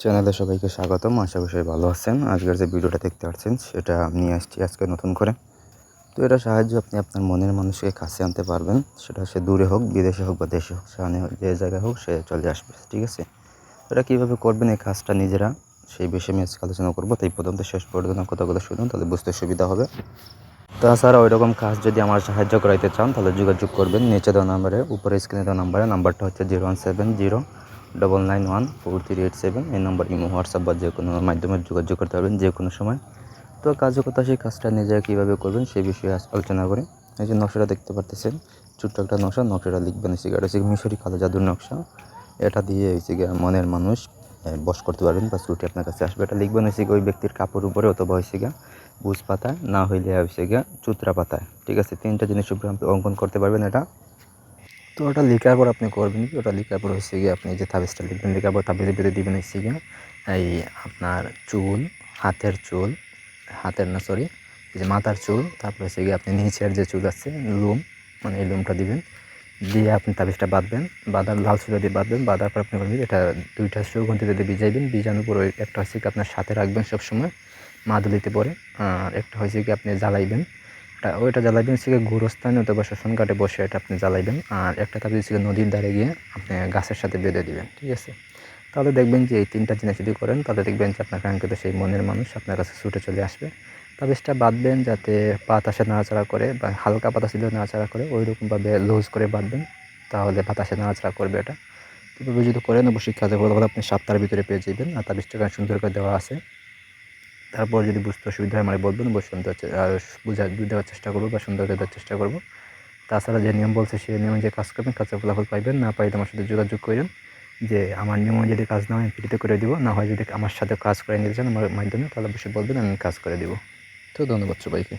চ্যানেলে সবাইকে স্বাগতম। আশা করি সবাই ভালো আছেন। আজকের যে ভিডিওটা দেখতে পাচ্ছেন, সেটা নিয়ে আসছি আজকে নতুন করে। তো এটা সাহায্য আপনি আপনার মনের মানুষকে কাছে আনতে পারবেন। সেটা সে দূরে হোক, বিদেশে হোক বা দেশে হোক, সেখানে যে জায়গায় হোক, সে চলে আসবে, ঠিক আছে? এটা কীভাবে করবেন, এই কাজটা নিজেরা? সেই বিষয়ে আমি আজকে আলোচনা করব। তাই প্রথম তো শেষ পর্যন্ত কথাগুলো শুনুন, তাহলে বুঝতে সুবিধা হবে। তাছাড়া ওই রকম কাজ যদি আমার সাহায্য করাইতে চান, তাহলে যোগাযোগ করবেন নিচে দেওয়া নাম্বারে উপরে স্ক্রিনে দেওয়া নাম্বারে। নাম্বারটা হচ্ছে zero one seven zero double nine one four three eight seven এই নম্বর ইমো হোয়াটসঅ্যাপ বা যে কোনো মাধ্যমে যোগাযোগ করতে পারবেন যে কোনো সময়। তো কার্যকর্তা সেই কাজটা নিজেরা কীভাবে করবেন সেই বিষয়ে আলোচনা করি। এই যে নকশাটা দেখতে পারতেছেন, ছোট্ট একটা নকশা, নকশাটা লিখবেন হচ্ছে এটা হচ্ছে মিশরি কালো জাদুর নকশা। এটা দিয়ে হচ্ছে মনের মানুষ বশ করতে পারবেন বা ছুটি আপনার কাছে আসবে। এটা লিখবেন হচ্ছে ওই ব্যক্তির কাপড় উপরে অথবা হচ্ছে গিয়ে বুঝ পাতায় না হইলে হচ্ছে গিয়ে চুত্রা পাতায়। ঠিক আছে, তিনটা জিনিস উপরে অঙ্কন করতে পারবেন এটা। তো ওটা লেখার পর আপনি করবেন কি? ওটা লেখার পর হচ্ছে গিয়ে আপনি যে তাবিজটা লিখবেন, লেখার পর তাবিজের ভিতরে দিবেন হচ্ছে গিয়ে এই আপনার চুল, হাতের চুল, হাতের না সরি যে মাথার চুল, তারপর হচ্ছে গিয়ে আপনি নিচের যে চুল আছে, লুম মানে এই লুমটা দিবেন, দিয়ে আপনি তাবিজটা বাঁধবেন, বাঁধার লাল সুতা দিয়ে বাঁধবেন, বাঁধার পর আপনি করবেন এটা দুইটা সুগন্ধিতে ভিজাইবেন ভিজানোর পর একটা হচ্ছে কি আপনার সাথে রাখবেন সবসময়, মাদুলিতে পরে, আর একটা হচ্ছে কি আপনি জ্বালাইবেন ওইটা জ্বালাইবেন গিয়ে গোরস্থানে অথবা শ্মশান ঘাটে বসে এটা আপনি জ্বালাইবেন। আর একটা তাবিজ হচ্ছে নদীর ধারে গিয়ে আপনি গাছের সাথে বেঁধে দিবেন, ঠিক আছে? তাহলে দেখবেন যে এই তিনটা জিনিস যদি করেন, তাহলে দেখবেন যে আপনার কাঙ্ক্ষিত সেই মনের মানুষ আপনার কাছে ছুটে চলে আসবে। তাবিজটা বাঁধবেন যাতে বাতাসে নাড়াচাড়া করে বা হালকা বাতাসে দিলেও নাড়াচাড়া করে ওই রকমভাবে লুজ করে বাঁধবেন, তাহলে বাতাসে নাড়াচাড়া করবে এটা। এভাবে যদি করেন, অবশ্যই কাজে ফলাফল আপনি সপ্তাহের ভিতরে পেয়ে যাবেন, আর তাবিজটা সুন্দর করে দেওয়া আছে। তারপর যদি বুঝতে অসুবিধা হয় মানে বলবেন বসুন বুঝা দেওয়ার চেষ্টা করব বা সুন্দর করে দেওয়ার চেষ্টা করব। তাছাড়া যে নিয়ম বলছে সেই নিয়মে যে কাজ করবেন, কাজের ফলাফল পাইবেন, না পাইলে আমার সাথে যোগাযোগ করেন, যে আমার নিয়মে যদি কাজ না হয়, ফ্রিতে করে দিব, না হয় যদি আমার সাথে কাজ করে নিতে চান আমার মাধ্যমে, তাহলে অবশ্যই বলবেন, আমি কাজ করে দিব। তো ধন্যবাদ সবাইকে।